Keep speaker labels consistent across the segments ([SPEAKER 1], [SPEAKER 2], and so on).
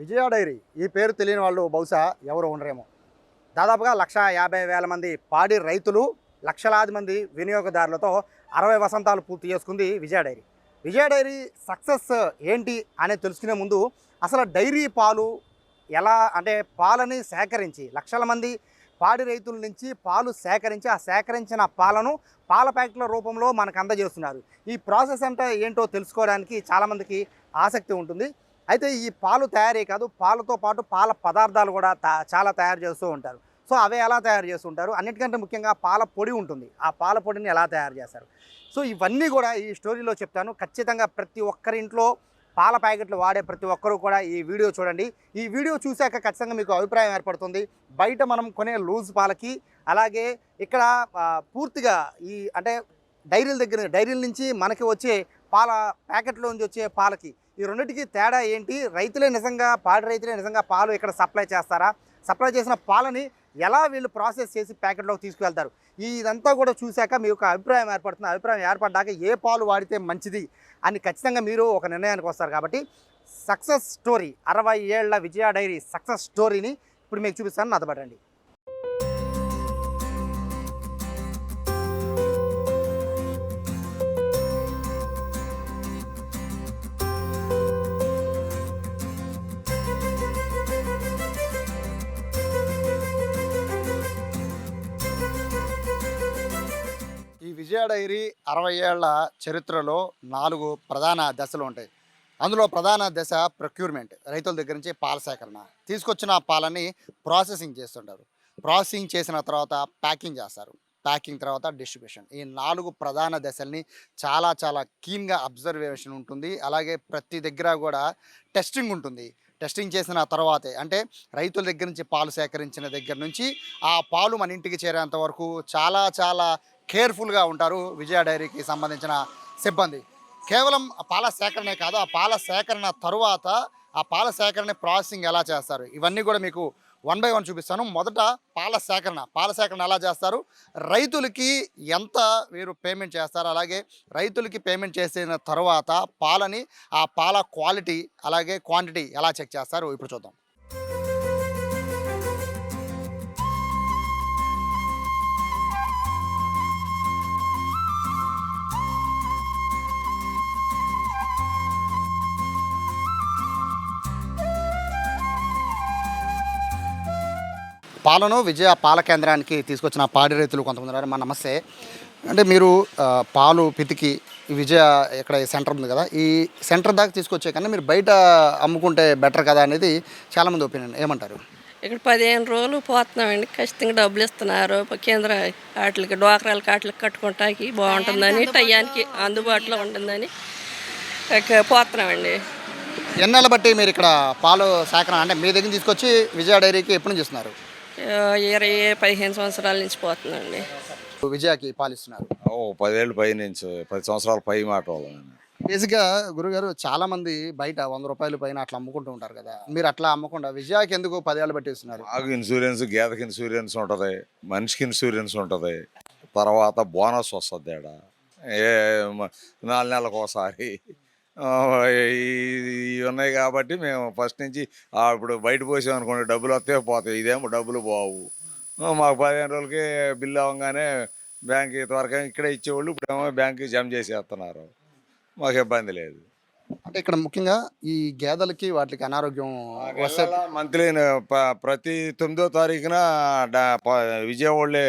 [SPEAKER 1] విజయ dairy. ఈ పేరు తెలియని వాళ్ళు బహుశా ఎవరు ఉండరేమో. దాదాపుగా లక్ష యాభై వేల మంది పాడి రైతులు లక్షలాది మంది వినియోగదారులతో అరవై వసంతాలు పూర్తి చేసుకుంది Vijaya dairy. Vijaya dairy success ఏంటి అనేది తెలుసుకునే ముందు అసలు డైరీ పాలు ఎలా అంటే పాలని సేకరించి లక్షల మంది పాడి రైతుల నుంచి పాలు సేకరించి ఆ సేకరించిన పాలను పాల ప్యాకెట్ల రూపంలో మనకు అందజేస్తున్నారు. ఈ ప్రాసెస్ అంటే ఏంటో తెలుసుకోవడానికి చాలామందికి ఆసక్తి ఉంటుంది. అయితే ఈ పాలు తయారీ కాదు పాలతో పాటు పాల పదార్థాలు కూడా తా- చాలా తయారు చేస్తూ ఉంటారు. సో అవి ఎలా తయారు చేస్తుంటారు? అన్నిటికంటే ముఖ్యంగా పాల పొడి ఉంటుంది. ఆ పాల పొడిని ఎలా తయారు చేస్తారు? సో ఇవన్నీ కూడా ఈ స్టోరీలో చెప్తాను. ఖచ్చితంగా ప్రతి ఒక్కరి ఇంట్లో పాల ప్యాకెట్లు వాడే ప్రతి ఒక్కరూ కూడా ఈ వీడియో చూడండి. ఈ వీడియో చూశాక ఖచ్చితంగా మీకు అభిప్రాయం ఏర్పడుతుంది. బయట మనం కొనే లూజ్ పాలకి అలాగే ఇక్కడ పూర్తిగా ఈ అంటే డైరీల దగ్గర డైరీల నుంచి మనకి వచ్చే పాల ప్యాకెట్లో నుంచి వచ్చే పాలకి. ఈ రెండింటికి తేడా ఏంటి? రైతులే నిజంగా పాడి రైతులే నిజంగా పాలు ఇక్కడ సప్లై చేస్తారా? సప్లై చేసిన పాలని ఎలా వీళ్ళు ప్రాసెస్ చేసి ప్యాకెట్లోకి తీసుకువెళ్తారు? ఇదంతా కూడా చూశాక మీ యొక్క అభిప్రాయం ఏర్పడుతుంది. అభిప్రాయం ఏర్పడ్డాక ఏ పాలు వాడితే మంచిది అని ఖచ్చితంగా మీరు ఒక నిర్ణయానికి వస్తారు కాబట్టి సక్సెస్ స్టోరీ అరవై ఏళ్ళ విజయ డైరీ సక్సెస్ స్టోరీని ఇప్పుడు మీకు చూపిస్తాను. నాతో విజయ డైరీ అరవై ఏళ్ళ చరిత్రలో నాలుగు ప్రధాన దశలు ఉంటాయి. అందులో ప్రధాన దశ ప్రొక్యూర్మెంట్. రైతుల దగ్గర నుంచి పాల సేకరణ. తీసుకొచ్చిన పాలని ప్రాసెసింగ్ చేస్తుంటారు. ప్రాసెసింగ్ చేసిన తర్వాత ప్యాకింగ్ చేస్తారు. ప్యాకింగ్ తర్వాత డిస్ట్రిబ్యూషన్. ఈ నాలుగు ప్రధాన దశల్ని చాలా చాలా కీన్గా అబ్జర్వేషన్ ఉంటుంది. అలాగే ప్రతి దగ్గర కూడా టెస్టింగ్ ఉంటుంది. టెస్టింగ్ చేసిన తర్వాతే అంటే రైతుల దగ్గర నుంచి పాలు సేకరించిన దగ్గర నుంచి ఆ పాలు మన ఇంటికి చేరేంత వరకు చాలా చాలా కేర్ఫుల్గా ఉంటారు విజయ డైరీకి సంబంధించిన సిబ్బంది. కేవలం ఆ పాల సేకరణే కాదు ఆ పాల సేకరణ తరువాత ఆ పాల సేకరణ ప్రాసెసింగ్ ఎలా చేస్తారు? ఇవన్నీ కూడా మీకు వన్ బై వన్ చూపిస్తాను. మొదట పాల సేకరణ. పాల సేకరణ ఎలా చేస్తారు? రైతులకి ఎంత మీరు పేమెంట్ చేస్తారు? అలాగే రైతులకి పేమెంట్ చేసిన తర్వాత పాలని ఆ పాల క్వాలిటీ అలాగే క్వాంటిటీ ఎలా చెక్ చేస్తారు? ఇప్పుడు చూద్దాం. పాలను విజయ పాల కేంద్రానికి తీసుకొచ్చిన పాడి రైతులు కొంతమంది ఉన్నారు. మా నమస్తే. అంటే మీరు పాలు పితికి విజయ ఇక్కడ సెంటర్ ఉంది కదా ఈ సెంటర్ దాకా తీసుకొచ్చే కన్నా మీరు బయట అమ్ముకుంటే బెటర్ కదా అనేది చాలామంది ఒపీనియన్. ఏమంటారు?
[SPEAKER 2] ఇక్కడ పదిహేను రోజులు పోతున్నామండి. ఖచ్చితంగా డబ్బులు ఇస్తున్నారు. కేంద్ర వాటికి డోకరాలకి వాటికి కట్టుకుంటానికి బాగుంటుందని టయానికి అందుబాటులో ఉంటుందని పోతున్నామండి.
[SPEAKER 1] ఎన్నెల బట్టి మీరు ఇక్కడ పాలు సేకరణ అంటే మీ దగ్గర తీసుకొచ్చి విజయ డైరీకి ఎప్పుడు నుంచి ఇస్తున్నారు?
[SPEAKER 2] ఇరవై పదిహేను సంవత్సరాల నుంచి పోతున్నాండి
[SPEAKER 1] విజయకి పాలు ఇస్తున్నారు
[SPEAKER 3] ఓ పదేళ్ళు పై నుంచి పది సంవత్సరాల పై మాట వాళ్ళని.
[SPEAKER 1] బేసిక్గా గురుగారు చాలా మంది బయట వంద రూపాయల పైన అట్లా అమ్ముకుంటూ ఉంటారు కదా. మీరు అట్లా అమ్మకుండా విజయకి ఎందుకు పదేళ్ళు బట్టి ఇస్తున్నారు?
[SPEAKER 3] ఆగు ఇన్సూరెన్స్ గేదెకి ఇన్సూరెన్స్ ఉంటుంది మనిషికి ఇన్సూరెన్స్ ఉంటుంది. తర్వాత బోనస్ వస్తుంది ఆడ. ఏ మ- నాలుగు నెలలకు ఒకసారి. ఇవి ఉన్నాయి కాబట్టి మేము ఫస్ట్ నుంచి ఇప్పుడు బయట పోసాం అనుకోండి డబ్బులు వస్తే పోతాయి. ఇదేమో డబ్బులు పోవు మాకు పదిహేను రోజులకి బిల్లు అవ్వగానే బ్యాంక్కి త్వరగా ఇక్కడే ఇచ్చేవాళ్ళు ఇప్పుడేమో బ్యాంక్కి జమ చేసేస్తున్నారు. మాకు ఇబ్బంది లేదు.
[SPEAKER 1] అంటే ఇక్కడ ముఖ్యంగా ఈ గేదెలకి వాటికి అనారోగ్యం వస్తే
[SPEAKER 3] మంత్లీ ప్రతి తొమ్మిదో తారీఖున విజయవాడలే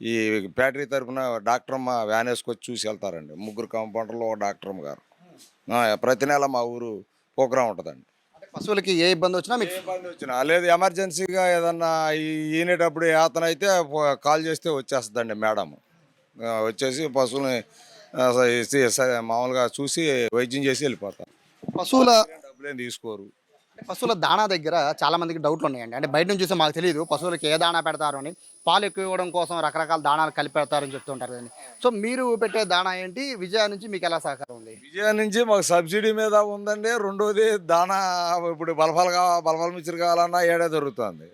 [SPEAKER 3] ఈ బ్యాటరీ తరపున డాక్టర్ అమ్మ వ్యాన్ వేసుకొచ్చి చూసి వెళ్తారండి. ముగ్గురు కాంపౌండర్లో డాక్టర్ అమ్మ గారు. ప్రతి నెల మా ఊరు ప్రోగ్రాం ఉంటుందండి.
[SPEAKER 1] పశువులకి ఏ ఇబ్బంది వచ్చినా మీకు
[SPEAKER 3] ఇబ్బంది వచ్చినా లేదు ఎమర్జెన్సీగా ఏదన్నా ఈనేటప్పుడు యాతన అయితే కాల్ చేస్తే వచ్చేస్తుందండి మేడం వచ్చేసి పశువుని మామూలుగా చూసి వైద్యం చేసి వెళ్ళిపోతారు.
[SPEAKER 1] పశువుల
[SPEAKER 3] డబ్బులేం తీసుకోరు.
[SPEAKER 1] పశువుల దాణా దగ్గర చాలా మందికి డౌట్లు ఉన్నాయండి. అంటే బయట నుంచి చూస్తే మాకు తెలియదు పశువులకి ఏ దాణా పెడతారు అని. పాలు ఎక్కువ ఇవ్వడం కోసం రకరకాల దాణాలు కలిపి పెడతారని చెప్తుంటారు కదండి. సో మీరు పెట్టే దాణా ఏంటి? విజయ నుంచి మీకు ఎలా సహకారం ఉంది?
[SPEAKER 3] విజయ నుంచి మాకు సబ్సిడీ మీద ఉందండి. రెండోది దాణా ఇప్పుడు బలఫాలు కావాలి బలఫాల మిక్చర్ కావాలన్నా ఏడే దొరుకుతుంది.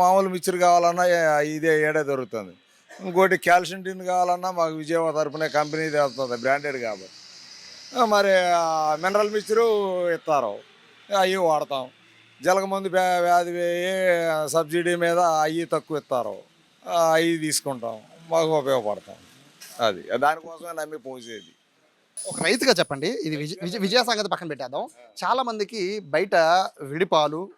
[SPEAKER 3] మామూలు మిక్చర్ కావాలన్నా ఇదే ఏడే దొరుకుతుంది. ఇంకోటి క్యాల్షియం టిన్ కావాలన్నా మాకు విజయవాడ తరపున కంపెనీ వస్తుంది బ్రాండెడ్ కాబట్టి. మరి మినరల్ మిక్చరు ఇస్తారు. అవి వాడతాం. జలగమందు వ్యా- వ్యాధి సబ్సిడీ మీద అవి తక్కువ ఇస్తారు. అవి తీసుకుంటాం. మాకు ఉపయోగపడతాం. అది. దానికోసమే నమ్మి పోసేది.
[SPEAKER 1] ఒక రైతుగా చెప్పండి. ఇది విజయ విజయ విజయ సంగతి పక్కన పెట్టేద్దాం. చాలా మందికి బయట విడిపాలు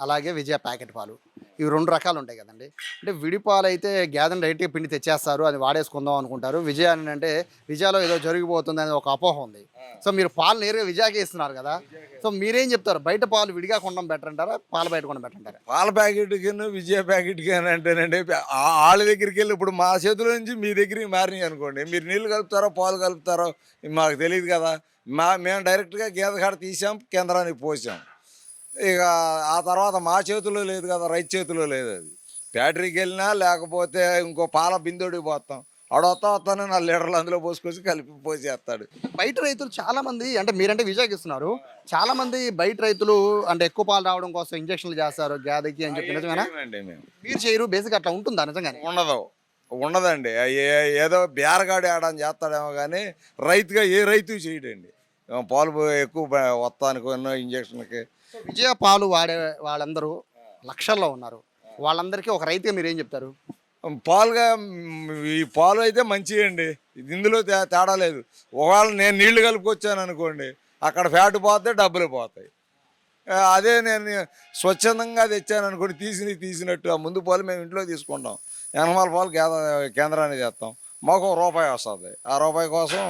[SPEAKER 1] అలాగే విజయ ప్యాకెట్ పాలు. ఇవి రెండు రకాలు ఉంటాయి కదండి. అంటే విడిపాలు అయితే గ్యాదన్ డైరెక్ట్గా పిండి తెచ్చేస్తారు అది వాడేసుకుందాం అనుకుంటారు. విజయ అని అంటే విజయలో ఏదో జరిగిపోతుంది అని ఒక అపోహ ఉంది. సో మీరు పాలు నేరుగా విజయకే ఇస్తున్నారు కదా. సో మీరేం చెప్తారు? బయట పాలు విడిగా కొనడం బెటర్ అంటారా? పాలు బయట కొనడం బెటర్ అంటారా?
[SPEAKER 3] పాల ప్యాకెట్కి విజయ ప్యాకెట్కి అని అంటేనండి వాళ్ళ దగ్గరికి వెళ్ళి ఇప్పుడు మా చేతిలో నుంచి మీ దగ్గరికి మారినాయి అనుకోండి. మీరు నీళ్ళు కలుపుతారో పాలు కలుపుతారో మాకు తెలియదు కదా. మా మేము డైరెక్ట్గా గీత కాడ తీసాం కేంద్రానికి పోసాం. ఇక ఆ తర్వాత మా చేతిలో లేదు కదా రైతు చేతిలో లేదు అది. ఫ్యాక్టరీకి వెళ్ళినా లేకపోతే ఇంకో పాల బిందోడికి పోతాం. ఆడొస్తా వస్తానే నా లీటర్లు అందులో పోసుకొచ్చి కలిపి పోసేస్తాడు.
[SPEAKER 1] బయట రైతులు చాలా మంది అంటే మీరంటే విజయకి ఇస్తున్నారు చాలా మంది బయట రైతులు అంటే ఎక్కువ పాలు రావడం కోసం ఇంజక్షన్లు చేస్తారు గ్యాదకి అని చెప్పి నిజమేనా? మీరు చేయరు బేసిక్ అట్లా ఉంటుందా నిజంగానే?
[SPEAKER 3] ఉండదు. ఉండదండి. ఏ- ఏదో బేరగాడి ఆడని చేస్తాడేమో కానీ రైతుగా ఏ రైతు చేయడండి. పాలు ఎక్కువ వస్తానికి ఎన్నో ఇంజక్షన్కి
[SPEAKER 1] విజయ పాలు వాడే వాళ్ళందరూ లక్షల్లో ఉన్నారు. వాళ్ళందరికీ ఒక రైతుగా మీరు ఏం చెప్తారు
[SPEAKER 3] పాలుగా ఈ పాలు అయితే మంచివి అండి ఇందులో తేడా లేదు. ఒకవేళ నేను నీళ్ళు కలుపుకొచ్చాను అనుకోండి అక్కడ ఫ్యాట్ పోతే డబ్బులు పోతాయి. అదే నేను స్వచ్ఛందంగా తెచ్చాను అనుకోండి తీసి తీసినట్టు ఆ ముందు పాలు మేము ఇంట్లో తీసుకుంటాం. ఎనమల పాలు కేంద్ర కేంద్రానికి చేస్తాం. మాకు రూపాయి వస్తుంది. ఆ రూపాయి కోసం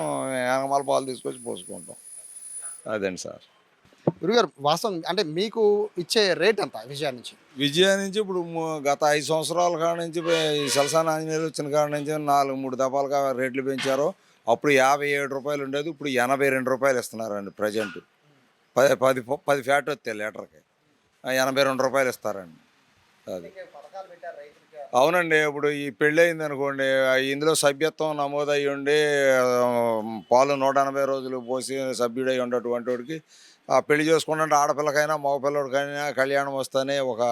[SPEAKER 3] ఎనమల పాలు తీసుకొచ్చి పోసుకుంటాం. అదండి సార్.
[SPEAKER 1] గురుగారు వాస్తవం అంటే మీకు ఇచ్చే రేట్ ఎంత విజయ నుంచి?
[SPEAKER 3] విజయ నుంచి ఇప్పుడు గత ఐదు సంవత్సరాల కాడ నుంచి పే- ఈ ఆంజనేయులు వచ్చిన కాడ నుంచి నాలుగు మూడు దఫాలుగా రేట్లు పెంచారు. అప్పుడు యాభై ఏడు రూపాయలు ఉండేది ఇప్పుడు ఎనభై రెండు రూపాయలు ఇస్తున్నారండి ప్రజెంట్. పది పది పది ఫ్యాట్ వస్తాయి లీటర్కి. ఎనభై రెండు రూపాయలు ఇస్తారండి. అది. అవునండి ఇప్పుడు ఈ పెళ్ళి అయింది అనుకోండి ఇందులో సభ్యత్వం నమోదు అయ్యి ఉండి పాలు నూట ఎనభై రోజులు పోసి సభ్యుడై ఉండేటువంటి వాడికి పెళ్ళి చేసుకుంటే ఆడపిల్లకైనా మగపిల్లడికైనా కళ్యాణం వస్తేనే ఒక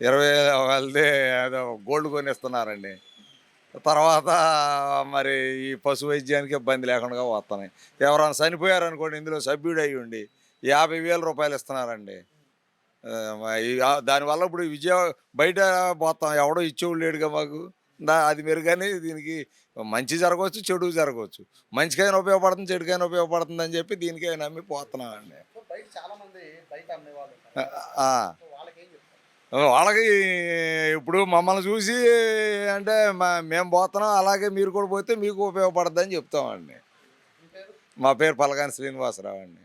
[SPEAKER 3] ఇరవై వెళ్తే ఏదో గోల్డ్ కొనిస్తున్నారండి. తర్వాత మరి ఈ పశు వైద్యానికి ఇబ్బంది లేకుండా వస్తున్నాయి. ఎవరైనా చనిపోయారనుకోండి ఇందులో సభ్యుడు అయ్యి ఉండి యాభై వేల రూపాయలు ఇస్తున్నారండి. దానివల్ల ఇప్పుడు విజయ బయట పోతాం ఎవడో ఇచ్చేవాళ్ళు లేడుగా మాకు. దా అది మెరుగని దీనికి మంచి జరగవచ్చు చెడు జరగవచ్చు. మంచికైనా ఉపయోగపడుతుంది చెడుకైనా ఉపయోగపడుతుంది అని చెప్పి దీనికైనా నమ్మి పోతున్నామండి. వాళ్ళకి ఇప్పుడు మమ్మల్ని చూసి అంటే మేము పోతున్నాం అలాగే మీరు కూడా పోతే మీకు ఉపయోగపడుతుందని చెప్తామండి. మా పేరు పలకాని శ్రీనివాసరావు అండి.